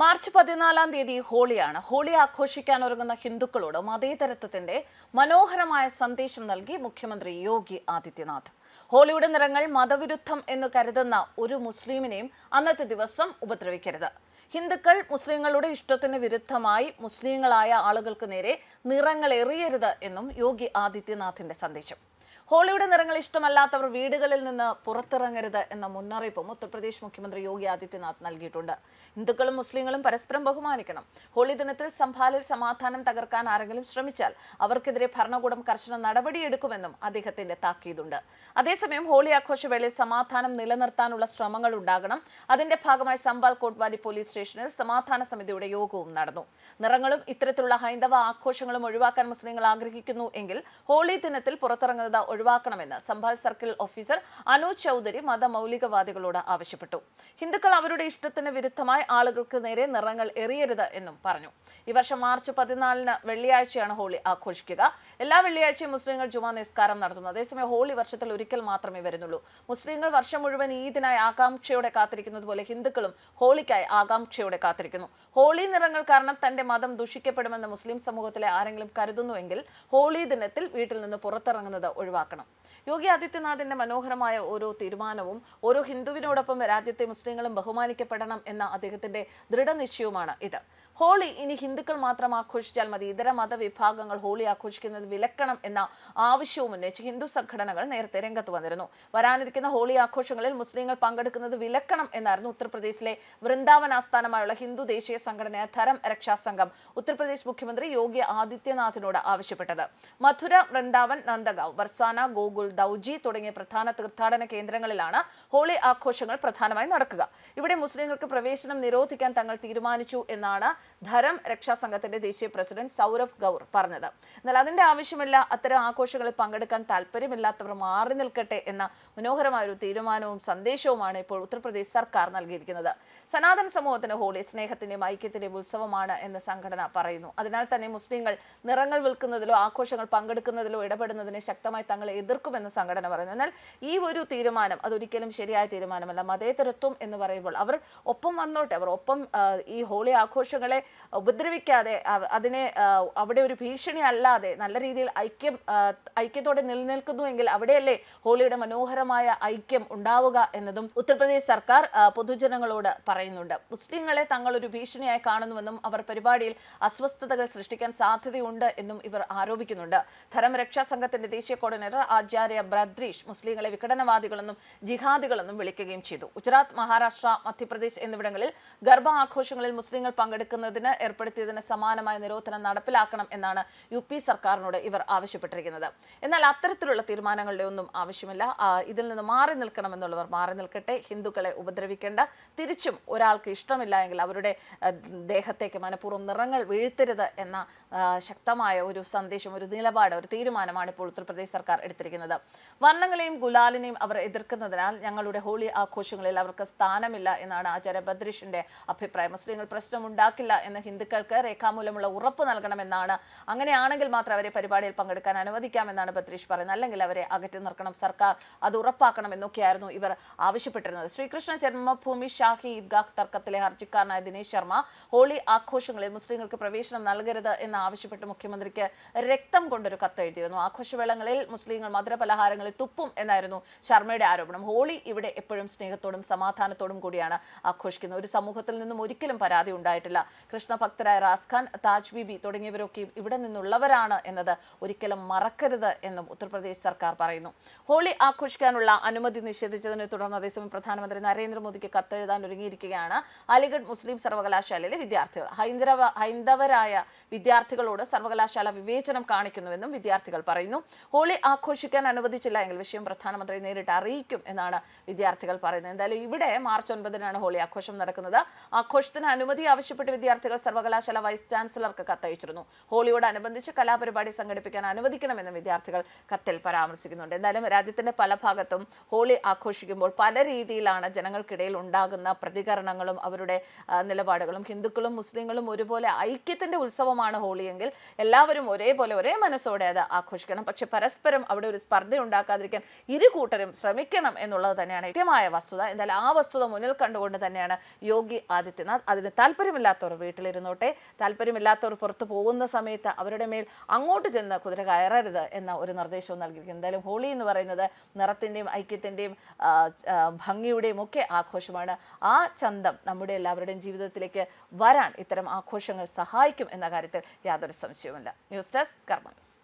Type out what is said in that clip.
March പതിനാലാം തീയതി ഹോളിയാണ്. Holy ആഘോഷിക്കാൻ ഒരുങ്ങുന്ന ഹിന്ദുക്കളോട് മതേതരത്വത്തിന്റെ മനോഹരമായ സന്ദേശം നൽകി മുഖ്യമന്ത്രി യോഗി ആദിത്യനാഥ്. ഹോളിയുടെ നിറങ്ങൾ മതവിരുദ്ധം എന്ന് കരുതുന്ന ഒരു മുസ്ലിമിനെയും അന്നത്തെ ദിവസം ഉപദ്രവിക്കരുത്. ഹിന്ദുക്കൾ മുസ്ലിങ്ങളുടെ ഇഷ്ടത്തിന് വിരുദ്ധമായി മുസ്ലിങ്ങളായ ആളുകൾക്ക് നേരെ നിറങ്ങൾ എറിയരുത് എന്നും യോഗി ആദിത്യനാഥിന്റെ സന്ദേശം. ഹോളിയുടെ നിറങ്ങൾ ഇഷ്ടമല്ലാത്തവർ വീടുകളിൽ നിന്ന് പുറത്തിറങ്ങരുത് എന്ന മുന്നറിയിപ്പും ഉത്തർപ്രദേശ് മുഖ്യമന്ത്രി യോഗി ആദിത്യനാഥ് നൽകിയിട്ടുണ്ട്. ഹിന്ദുക്കളും മുസ്ലിങ്ങളും പരസ്പരം ബഹുമാനിക്കണം. ഹോളി ദിനത്തിൽ സംഭാലിൽ സമാധാനം തകർക്കാൻ ആരെങ്കിലും ശ്രമിച്ചാൽ അവർക്കെതിരെ ഭരണകൂടം കർശന നടപടിയെടുക്കുമെന്നും അദ്ദേഹത്തിന്റെ താക്കീതുണ്ട്. അതേസമയം ഹോളി ആഘോഷവേളയിൽ സമാധാനം നിലനിർത്താനുള്ള ശ്രമങ്ങൾ ഉണ്ടാകണം. അതിന്റെ ഭാഗമായി സംബാൽ കോട്ട്വാലി പോലീസ് സ്റ്റേഷനിൽ സമാധാന സമിതിയുടെ യോഗവും നടന്നു. നിറങ്ങളും ഇത്തരത്തിലുള്ള ഹൈന്ദവ ആഘോഷങ്ങളും ഒഴിവാക്കാൻ മുസ്ലിങ്ങൾ ആഗ്രഹിക്കുന്നു എങ്കിൽ ഹോളി ദിനത്തിൽ പുറത്തിറങ്ങുന്നത് ഒഴിവാക്കണമെന്ന് സംഭാൽ സർക്കിൾ ഓഫീസർ അനൂജ് ചൌധരി മതമൗലികവാദികളോട് ആവശ്യപ്പെട്ടു. ഹിന്ദുക്കൾ അവരുടെ ഇഷ്ടത്തിന് വിരുദ്ധമായി ആളുകൾക്ക് നേരെ നിറങ്ങൾ എറിയരുത് എന്നും പറഞ്ഞു. ഈ വർഷം മാർച്ച് പതിനാലിന് വെള്ളിയാഴ്ചയാണ് ഹോളി ആഘോഷിക്കുക. എല്ലാ വെള്ളിയാഴ്ചയും മുസ്ലിങ്ങൾ ജുമാ നിസ്കാരം നടത്തുന്നു. അതേസമയം ഹോളി വർഷത്തിൽ ഒരിക്കൽ മാത്രമേ വരുന്നുള്ളൂ. മുസ്ലിങ്ങൾ വർഷം മുഴുവൻ ഈദിനായി ആകാംക്ഷയോടെ കാത്തിരിക്കുന്നത് പോലെ ഹിന്ദുക്കളും ഹോളിക്കായി ആകാംക്ഷയോടെ കാത്തിരിക്കുന്നു. ഹോളി നിറങ്ങൾ കാരണം തന്റെ മതം ദുഷിക്കപ്പെടുമെന്ന് മുസ്ലിം സമൂഹത്തിലെ ആരെങ്കിലും കരുതുന്നുവെങ്കിൽ ഹോളി ദിനത്തിൽ വീട്ടിൽ നിന്ന് പുറത്തിറങ്ങുന്നത് ഒഴിവാക്കണം യോഗി ആദിത്യനാഥിന്റെ മനോഹരമായ ഓരോ തീരുമാനവും ഓരോ ഹിന്ദുവിനോടൊപ്പം രാജ്യത്തെ മുസ്ലിങ്ങളും ബഹുമാനിക്കപ്പെടണം എന്ന അദ്ദേഹത്തിന്റെ ദൃഢനിശ്ചയവുമാണ് ഇത്. ഹോളി ഇനി ഹിന്ദുക്കൾ മാത്രം ആഘോഷിച്ചാൽ മതി. ഇതര മതവിഭാഗങ്ങൾ ഹോളി ആഘോഷിക്കുന്നത് വിലക്കണം എന്ന ആവശ്യവും ഉന്നയിച്ച് ഹിന്ദു സംഘടനകൾ നേരത്തെ രംഗത്ത് വന്നിരുന്നു. വരാനിരിക്കുന്ന ഹോളി ആഘോഷങ്ങളിൽ മുസ്ലിങ്ങൾ പങ്കെടുക്കുന്നത് വിലക്കണം എന്നായിരുന്നു ഉത്തർപ്രദേശിലെ വൃന്ദാവൻ ആസ്ഥാനമായുള്ള ഹിന്ദു ദേശീയ സംഘടനയായ ധരം രക്ഷാ സംഘം ഉത്തർപ്രദേശ് മുഖ്യമന്ത്രി യോഗി ആദിത്യനാഥിനോട് ആവശ്യപ്പെട്ടത്. മധുര വൃന്ദാവൻ നന്ദഗാവ് വർസാന ഗോകുൽ ദൌജി തുടങ്ങിയ പ്രധാന തീർത്ഥാടന കേന്ദ്രങ്ങളിലാണ് ഹോളി ആഘോഷങ്ങൾ പ്രധാനമായി നടക്കുക. ഇവിടെ മുസ്ലിങ്ങൾക്ക് പ്രവേശനം നിരോധിക്കാൻ തങ്ങൾ തീരുമാനിച്ചു എന്നാണ് ധരം രക്ഷാ സംഘത്തിന്റെ ദേശീയ പ്രസിഡന്റ് സൗരഭ് ഗൗർ പറഞ്ഞത്. എന്നാൽ അതിന്റെ ആവശ്യമില്ല അത്തരം ആഘോഷങ്ങളിൽ പങ്കെടുക്കാൻ താല്പര്യമില്ലാത്തവർ മാറി നിൽക്കട്ടെ എന്ന മനോഹരമായ ഒരു തീരുമാനവും സന്ദേശവുമാണ് ഇപ്പോൾ ഉത്തർപ്രദേശ് സർക്കാർ നൽകിയിരിക്കുന്നത്. സനാതന സമൂഹത്തിന് ഹോളി സ്നേഹത്തിന്റെയും ഐക്യത്തിന്റെയും ഉത്സവമാണ് എന്ന് സംഘടന പറയുന്നു. അതിനാൽ തന്നെ മുസ്ലിങ്ങൾ നിറങ്ങൾ വിൽക്കുന്നതിലോ ആഘോഷങ്ങൾ പങ്കെടുക്കുന്നതിലോ ഇടപെടുന്നതിനെ ശക്തമായി തങ്ങളെ എതിർക്കുമെന്ന് സംഘടന പറയുന്നു. എന്നാൽ ഈ ഒരു തീരുമാനം അതൊരിക്കലും ശരിയായ തീരുമാനമല്ല. മതേതരത്വം എന്ന് പറയുമ്പോൾ അവർ ഒപ്പം വന്നോട്ടെ. അവർ ഒപ്പം ഈ ഹോളി ആഘോഷങ്ങളെ ഉപദ്രവിക്കാതെ അതിനെ അവിടെ ഒരു ഭീഷണി അല്ലാതെ നല്ല രീതിയിൽ ഐക്യം ഐക്യത്തോടെ നിലനിൽക്കുന്നുവെങ്കിൽ അവിടെയല്ലേ ഹോളിയുടെ മനോഹരമായ ഐക്യം ഉണ്ടാവുക എന്നതും ഉത്തർപ്രദേശ് സർക്കാർ പൊതുജനങ്ങളോട് പറയുന്നുണ്ട്. മുസ്ലിങ്ങളെ തങ്ങൾ ഒരു ഭീഷണിയായി കാണുന്നുവെന്നും അവർ പരിപാടിയിൽ അസ്വസ്ഥതകൾ സൃഷ്ടിക്കാൻ സാധ്യതയുണ്ട് എന്നും ഇവർ ആരോപിക്കുന്നുണ്ട്. ധരം രക്ഷാ സംഘത്തിന്റെ ദേശീയ കോർഡിനേറ്റർ ആചാര്യ ബ്രദ്രീഷ് മുസ്ലിങ്ങളെ വിഘടനവാദികളെന്നും ജിഹാദികളെന്നും വിളിക്കുകയും ചെയ്തു. ഗുജറാത്ത് മഹാരാഷ്ട്ര മധ്യപ്രദേശ് എന്നിവിടങ്ങളിൽ ഗർഭ ആഘോഷങ്ങളിൽ മുസ്ലിങ്ങൾ പങ്കെടുക്കുന്നതിന് ഏർപ്പെടുത്തിയതിന് സമാനമായ നിരോധനം നടപ്പിലാക്കണം എന്നാണ് യു പി സർക്കാരിനോട് ഇവർ ആവശ്യപ്പെട്ടിരിക്കുന്നത്. എന്നാൽ അത്തരത്തിലുള്ള തീരുമാനങ്ങളുടെ ഒന്നും ആവശ്യമില്ല. ഇതിൽ നിന്ന് മാറി നിൽക്കണമെന്നുള്ളവർ മാറി നിൽക്കട്ടെ. ഹിന്ദുക്കളെ ഉപദ്രവിക്കേണ്ട. തിരിച്ചും ഒരാൾക്ക് ഇഷ്ടമില്ല എങ്കിൽ അവരുടെ ദേഹത്തേക്ക് മനഃപൂർവം നിറങ്ങൾ വീഴ്ത്തരുത് എന്ന ശക്തമായ ഒരു സന്ദേശം ഒരു നിലപാട് ഒരു തീരുമാനമാണ് ഇപ്പോൾ ഉത്തർപ്രദേശ് സർക്കാർ എടുത്തിരിക്കുന്നത്. വർണങ്ങളെയും ഗുലാലിനെയും അവർ എതിർക്കുന്നതിനാൽ ഞങ്ങളുടെ ഹോളി ആഘോഷങ്ങളിൽ അവർക്ക് സ്ഥാനമില്ല എന്നാണ് ആചാര്യ ബദ്രീഷിന്റെ അഭിപ്രായം. മുസ്ലിങ്ങൾ പ്രശ്നമുണ്ടാക്കില്ല എന്ന് ഹിന്ദുക്കൾക്ക് രേഖാമൂലമുള്ള ഉറപ്പ് നൽകണമെന്നാണ്. അങ്ങനെയാണെങ്കിൽ മാത്രം അവരെ പരിപാടിയിൽ പങ്കെടുക്കാൻ അനുവദിക്കാമെന്നാണ് ബദ്രീഷ് പറയുന്നത്. അല്ലെങ്കിൽ അവരെ അകറ്റി നിർക്കണം സർക്കാർ അത് ഉറപ്പാക്കണം എന്നൊക്കെയായിരുന്നു ഇവർ ആവശ്യപ്പെട്ടിരുന്നത്. ശ്രീകൃഷ്ണ ജന്മഭൂമി ഷാഹി ഈദ്ഗാഹ് തർക്കത്തിലെ ഹർജിക്കാരനായ ദിനേശ് ശർമ്മ ഹോളി ആഘോഷങ്ങളിൽ മുസ്ലിങ്ങൾക്ക് പ്രവേശനം നൽകരുത് എന്ന് ആവശ്യപ്പെട്ട് മുഖ്യമന്ത്രിക്ക് രക്തം കൊണ്ടൊരു കത്ത് എഴുതിയിരുന്നു ആഘോഷവേളങ്ങളിൽ മുസ്ലിങ്ങൾ മധുരപലഹാരങ്ങളിൽ തുപ്പും എന്നായിരുന്നു ശർമ്മയുടെ ആരോപണം. ഹോളി ഇവിടെ എപ്പോഴും സ്നേഹത്തോടും സമാധാനത്തോടും കൂടിയാണ് ആഘോഷിക്കുന്നത്. ഒരു സമൂഹത്തിൽ നിന്നും ഒരിക്കലും പരാതി ഉണ്ടായിട്ടില്ല. കൃഷ്ണഭക്തരായ റാസ്ഖാൻ താജ് ബിബി തുടങ്ങിയവരൊക്കെ ഇവിടെ നിന്നുള്ളവരാണ് എന്നത് ഒരിക്കലും മറക്കരുത് എന്നും ഉത്തർപ്രദേശ് സർക്കാർ പറയുന്നു. ഹോളി ആഘോഷിക്കാനുള്ള അനുമതി നിഷേധിച്ചതിനെ തുടർന്ന് അതേസമയം പ്രധാനമന്ത്രി നരേന്ദ്രമോദിക്ക് കത്തെഴുതാൻ ഒരുങ്ങിയിരിക്കുകയാണ് അലിഗഡ് മുസ്ലിം സർവകലാശാലയിലെ വിദ്യാർത്ഥികൾ. ഹൈന്ദവ ഹൈന്ദവരായ വിദ്യാർത്ഥികളോട് സർവകലാശാല വിവേചനം കാണിക്കുന്നുവെന്നും വിദ്യാർത്ഥികൾ പറയുന്നു. ഹോളി ആഘോഷിക്കാൻ അനുവദിച്ചില്ല എങ്കിൽ വിഷയം പ്രധാനമന്ത്രി നേരിട്ട് അറിയിക്കും എന്നാണ് വിദ്യാർത്ഥികൾ പറയുന്നത്. എന്തായാലും ഇവിടെ മാർച്ച് ഒൻപതിനാണ് ഹോളി ആഘോഷം നടക്കുന്നത്. ആഘോഷത്തിന് അനുമതി ആവശ്യപ്പെട്ട് വിദ്യാർത്ഥികൾ സർവകലാശാല വൈസ് ചാൻസലർക്ക് കത്തയച്ചിരുന്നു. ഹോളിയോടനുബന്ധിച്ച് കലാപരിപാടി സംഘടിപ്പിക്കാൻ അനുവദിക്കണമെന്ന് വിദ്യാർത്ഥികൾ കത്തിൽ പരാമർശിക്കുന്നുണ്ട്. എന്തായാലും രാജ്യത്തിന്റെ പല ഭാഗത്തും ഹോളി ആഘോഷിക്കുമ്പോൾ പല രീതിയിലാണ് ജനങ്ങൾക്കിടയിൽ ഉണ്ടാകുന്ന പ്രതികരണങ്ങളും അവരുടെ നിലപാടുകളും. ഹിന്ദുക്കളും മുസ്ലിങ്ങളും ഒരുപോലെ ഐക്യത്തിന്റെ ഉത്സവമാണ് ഹോളിയെങ്കിൽ എല്ലാവരും ഒരേപോലെ ഒരേ മനസ്സോടെ അത് ആഘോഷിക്കണം. പക്ഷെ പരസ്പരം അവിടെ ഒരു സ്പർദ്ധ ഉണ്ടാക്കാതിരിക്കാൻ ഇരു കൂട്ടരും ശ്രമിക്കണം എന്നുള്ളത് തന്നെയാണ് കൃത്യമായ വസ്തുത. എന്തായാലും ആ വസ്തുത മുന്നിൽ കണ്ടുകൊണ്ട് തന്നെയാണ് യോഗി ആദിത്യനാഥ്. അതിന് താല്പര്യമില്ലാത്തവർ വീട്ടിലിരുന്നോട്ടെ. താല്പര്യമില്ലാത്തവർ പുറത്തു പോകുന്ന സമയത്ത് അവരുടെ മേൽ അങ്ങോട്ട് ചെന്ന് കുതിര കയറരുത് എന്ന ഒരു നിർദ്ദേശവും നൽകിയിരിക്കുന്നു. എന്തായാലും ഹോളി എന്ന് പറയുന്നത് നിറത്തിന്റെയും ഐക്യത്തിന്റെയും ഭംഗിയുടെയും ഒക്കെ ആഘോഷമാണ്. ആ ചന്തം നമ്മുടെ എല്ലാവരുടെയും ജീവിതത്തിലേക്ക് വരാൻ ഇത്തരം ആഘോഷങ്ങൾ സഹായിക്കും എന്ന കാര്യത്തിൽ യാതൊരു സംശയവുമില്ല. News desk Karma news.